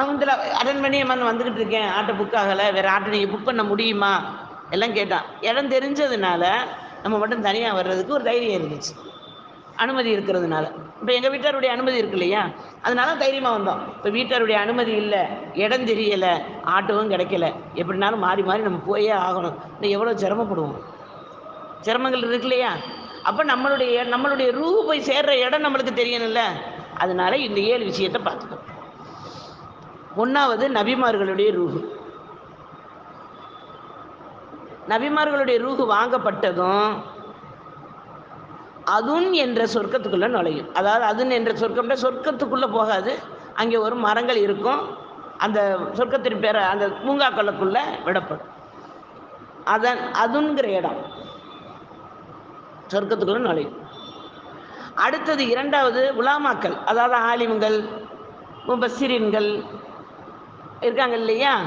அவங்கள அட்டன் பண்ணி வந்து வந்துக்கிட்டு இருக்கேன். ஆட்டோ புக் ஆகலை. வேறு ஆட்டோ நீங்கள் புக் பண்ண முடியுமா? எல்லாம் கேட்டான். இடம் தெரிஞ்சதுனால நம்ம மட்டும் தனியாக வர்றதுக்கு ஒரு தைரியம் இருந்துச்சு. அனுமதி இருக்கிறதுனால. இப்போ எங்கள் வீட்டாருடைய அனுமதி இருக்கு இல்லையா? அதனால தைரியமாக வந்தோம். இப்போ வீட்டாருடைய அனுமதி இல்லை. இடம் தெரியலை. ஆட்டோவும் கிடைக்கல. எப்படினாலும் மாறி மாறி நம்ம போயே ஆகணும். இன்னும் எவ்வளோ சிரமப்படுவோம்? சிரமங்கள் இருக்கு இல்லையா? அப்போ நம்மளுடைய நம்மளுடைய ரூ போய் சேர்ற இடம் நம்மளுக்கு தெரியணும்ல. அதனால இந்த ஏழு விஷயத்தை பார்த்துக்கணும் ஒன்றாவது நபிமார்களுடைய ரூஹு. நபிமார்களுடைய ரூஹு வாங்கப்பட்டதும் அதுன் என்ற சொர்க்கத்துக்குள்ளே நுழையும். அதாவது அதுன் என்ற சொர்க்கம்னா சொர்க்கத்துக்குள்ளே போகாது. அங்கே ஒரு மரங்கள் இருக்கும். அந்த சொர்க்கத்தின் பேர அந்த பூங்காக்களுக்குள்ளே விடப்படும். அதன் அதுங்கிற இடம் சொர்க்கத்துக்குள்ளே நுழையும். அடுத்தது இரண்டாவது உலாமாக்கள் அதாவது ஆலிம்கள் முபசிரின்கள் இருக்காங்க இல்லையா?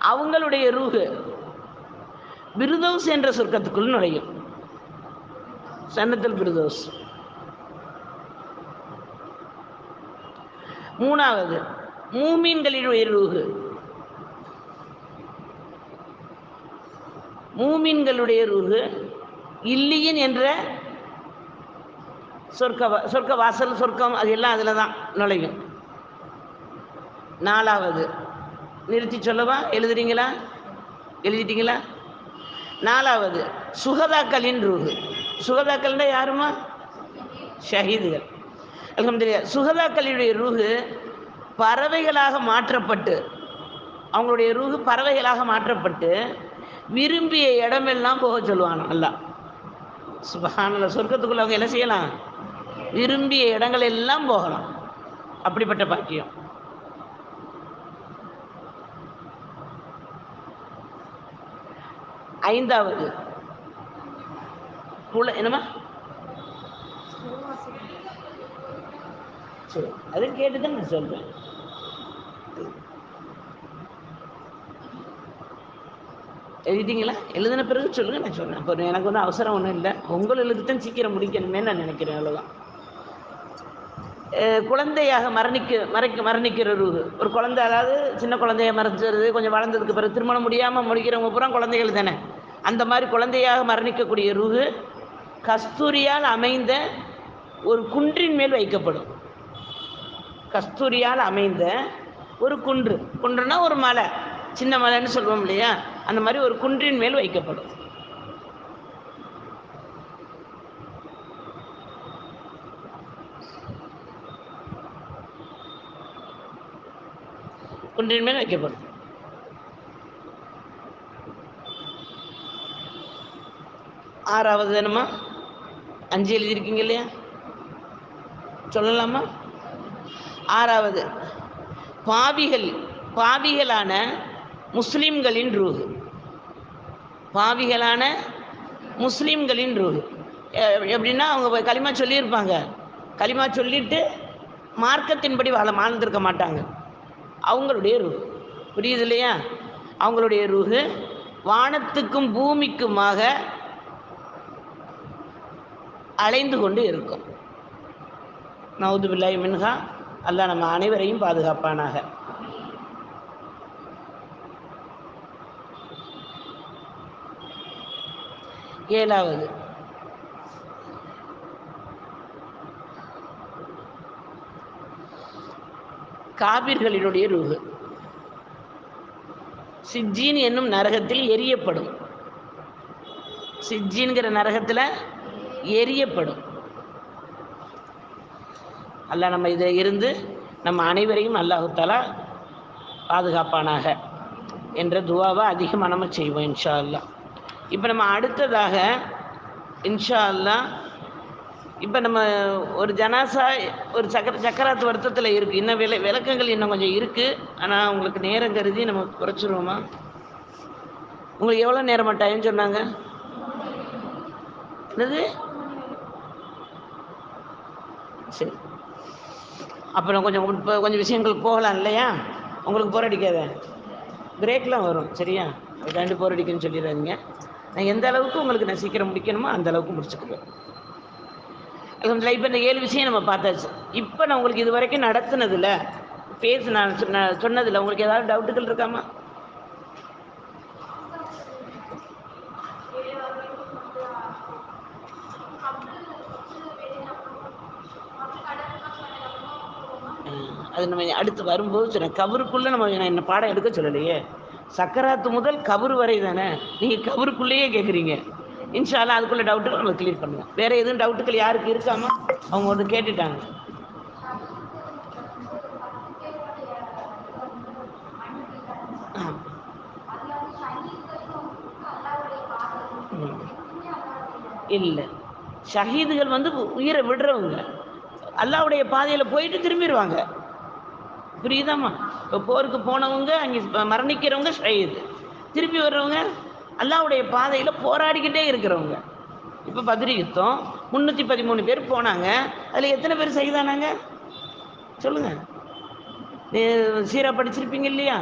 அவங்களுடைய ரூஹு. பிருதோஸ் என்ற சொர்க்கத்துக்குள் நுழையும். சன்னத்தில் பிருதோஸ். மூணாவது மூமீன்களினுடைய ரூஹு. மூமீன்களுடைய ரூஹு இல்லியன் என்ற சொர்க்க சொர்க்க வாசல் சொர்க்கம் அது எல்லாம் அதில் தான் நுழையும். நாலாவது நிறுத்தி சொல்லவா? எழுதுறீங்களா? எழுதிட்டீங்களா? நாலாவது சுகதாக்களின் ரூஹு சுகதாக்கள்னா யாருமா? ஷஹீதுகள். அலமதுல்லா சுகதாக்களினுடைய ரூஹு பறவைகளாக மாற்றப்பட்டு அவங்களுடைய ரூஹு பறவைகளாக மாற்றப்பட்டு விரும்பிய இடமெல்லாம் போக சொல்லுவாங்க நல்லா சுபகான சொர்க்கத்துக்குள்ள அவங்க என்ன செய்யலாம்? விரும்பிய இடங்கள் எல்லாம் போகலாம். அப்படிப்பட்ட பாக்கியம். ஐந்தாவது. குல என்னம்மா? சரி அது கேட்டுதான் நான் சொல்றேன். எழுதிட்டீங்களா? எழுதின பிறகு சொல்லுங்க நான் சொல்றேன். இப்போ எனக்கு ஒன்றும் அவசரம் ஒன்றும் இல்லை. உங்கள் எழுதித்தான் சீக்கிரம் முடிக்கணுமே நான் நினைக்கிறேன் அவ்வளோதான் குழந்தையாக மரணிக்க மறைக்க மரணிக்கிற ஒரு குழந்தை அதாவது சின்ன குழந்தைய மறைச்சிருது கொஞ்சம் வளர்ந்ததுக்கு பிறகு திருமணம் முடியாமல் முடிக்கிறவங்க பூரா குழந்தைகள் தானே? அந்த மாதிரி குழந்தையாக மரணிக்கக்கூடிய ரூஹு கஸ்தூரியால் அமைந்த ஒரு குன்றின் மேல் வைக்கப்படும். கஸ்தூரியால் அமைந்த ஒரு குன்று. குன்றுனா ஒரு மலை. சின்ன மலைன்னு சொல்லுவோம் இல்லையா? அந்த மாதிரி ஒரு குன்றின் மேல் வைக்கப்படும். குன்றின் மேல் வைக்கப்படும். ஆறாவது என்னம்மா அஞ்சு எழுதியிருக்கீங்க இல்லையா? சொல்லலாமா? ஆறாவது பாவிகள் பாவிகளான முஸ்லிம்களின் ரூஹு. பாவிகளான முஸ்லிம்களின் ரூஹு. எப்படின்னா அவங்க களிமா சொல்லியிருப்பாங்க. களிமா சொல்லிட்டு மார்க்கத்தின்படி வாழ வாழ்ந்திருக்க மாட்டாங்க. அவங்களுடைய ரூஹு. புரியுது இல்லையா? அவங்களுடைய ரூஹு வானத்துக்கும் பூமிக்குமாக அலைந்து கொண்டு இருக்கும். நவுது பில்லாய் மின்ஹா அல்லா நம்ம அனைவரையும் பாதுகாப்பானாக. ஏழாவது. காபிர்களினுடைய ரூகு சிஜ்ஜின் என்னும் நரகத்தில் எரியப்படும். சிஜ்ஜின்கிற நரகத்தில் எரியப்படும். அல்ல நம்ம இதை இருந்து நம்ம அனைவரையும் அல்லாஹுத்தாலா பாதுகாப்பானாக என்ற துவாவை அதிகமாக நம்ம செய்வோம் இன்ஷா அல்லா இப்போ நம்ம அடுத்ததாக இன்ஷா அல்லா இப்போ நம்ம ஒரு ஜனாசா ஒரு சக்கர சக்கராத்து வருத்தத்தில் இருக்குது இன்னும் விளை விளக்கங்கள் இன்னும் கொஞ்சம் இருக்குது ஆனால் உங்களுக்கு நேரம் கருதி நம்ம குறைச்சிருவோமா? உங்களுக்கு எவ்வளோ நேரமாக டைம் சொன்னாங்க? என்னது? சரி. அப்புறம் கொஞ்சம் இப்போ கொஞ்சம் விஷயங்களுக்கு போகலாம் இல்லையா? உங்களுக்கு போர் அடிக்காத. பிரேக்லாம் வரும் சரியா? ரெண்டு போர் அடிக்குன்னு சொல்லிடுறாதீங்க நான் எந்த அளவுக்கு உங்களுக்கு நான் சீக்கிரம் முடிக்கணுமோ அந்த அளவுக்கு முடிச்சுக்குவேன். அல்ஹம்துலில்லாஹ் இப்போ இந்த ஏழு விஷயம் நம்ம பார்த்தாச்சு. இப்போ நான் உங்களுக்கு இது வரைக்கும் நடத்துனதில் பேசு நான் சொன்ன சொன்னதில் உங்களுக்கு ஏதாவது டவுட்டுகள் இருக்காமா? அது நம்ம அடுத்து வரும்போது சொன்னேன் கபருக்குள்ளே நம்ம என்ன பாடம் எடுக்க சொல்லலையே. சக்கராத்து முதல் கபரு வரை தானே? நீங்கள் கபருக்குள்ளேயே கேட்குறீங்க இன்ஷாலாம் அதுக்குள்ள டவுட்டுகள் நம்ம கிளியர் பண்ணுவோம் வேறு எதுவும் டவுட்டுகள் யாருக்கு இருக்காமா அவங்க வந்து கேட்டுட்டாங்க. இல்லை. ஷஹீதுகள் வந்து உயிரை விடுறவங்க. அல்லாவுடைய பாதையில் போயிட்டு திரும்பிடுவாங்க புரியுதாம்மா? இப்போ போருக்கு போனவங்க அங்கே மரணிக்கிறவங்க ஷஹீது. திரும்பி வர்றவங்க அல்லாவுடைய பாதையில் போராடிக்கிட்டே இருக்கிறவங்க. இப்போ பதிரி யுத்தம் முந்நூற்றி பதிமூணு பேர் போனாங்க. அதில் எத்தனை பேர் செய்தானாங்க சொல்லுங்கள் சீரா படிச்சிருப்பீங்க இல்லையா?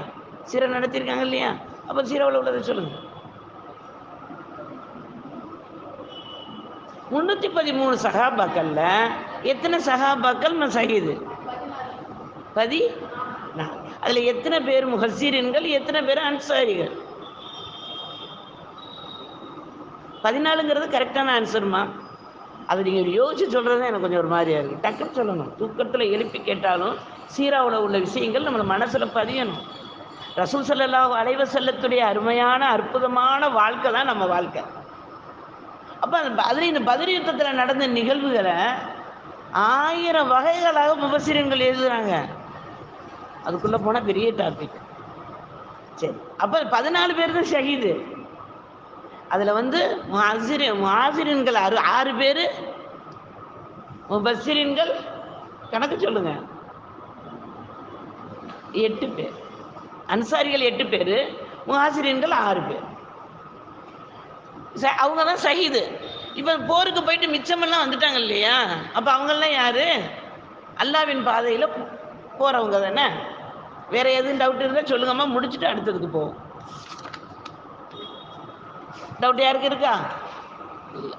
சீரா நடத்தியிருக்காங்க இல்லையா? அப்போ சீராவில் உள்ளதை சொல்லுங்கள் முந்நூற்றி பதிமூணு சகாபாக்கள்ல எத்தனை சகாபாக்கள் நான் சகிது பதி? நான் அதில் எத்தனை பேர் முஹசீரின்கள் எத்தனை பேர் அன்சாரிகள்? பதினாலுங்கிறது கரெக்டான ஆன்சர்மா அதை நீங்கள் யோசிச்சு சொல்கிறது தான் எனக்கு கொஞ்சம் ஒரு மாதிரியாக இருக்குது டக்குன்னு சொல்லணும். தூக்கத்தில் எழுப்பி கேட்டாலும் சீராவில் உள்ள விஷயங்கள் நம்மளை மனசில் பதியணும். ரசூல் ஸல்லல்லாஹு அலைவ செல்லத்துடைய அருமையான அற்புதமான வாழ்க்கை தான் நம்ம வாழ்க்கை. அப்போ அந்த பதிரி இந்த பதிரி யுத்தத்தில் நடந்த நிகழ்வுகளை ஆயிரம் வகைகளாக முபசிரியன்கள் எழுதுகிறாங்க அதுக்குள்ளே போனால் பெரிய டாபிக் சரி அப்போ பதினாலு பேர் தான் ஷஹீது. அதில் வந்து மாசிரி மாசிரியன்கள் ஆறு ஆறு பேர். முபசிரியன்கள் கணக்கு சொல்லுங்க. எட்டு பேர். அன்சாரிகள் எட்டு பேர் முஹாசிரியன்கள் ஆறு பேர். அவங்க தான் ஷஹீது இப்போ போருக்கு போயிட்டு மிச்சமெல்லாம் வந்துட்டாங்க இல்லையா? அப்போ அவங்கெல்லாம் யார்? அல்லாவின் பாதையில் போகிறவங்க தானே? வேற எதுவும் டவுட் இருந்தால் சொல்லுங்கம்மா முடிச்சுட்டு அடுத்ததுக்கு போவோம். டவுட் யாருக்கு இருக்கா? இல்லை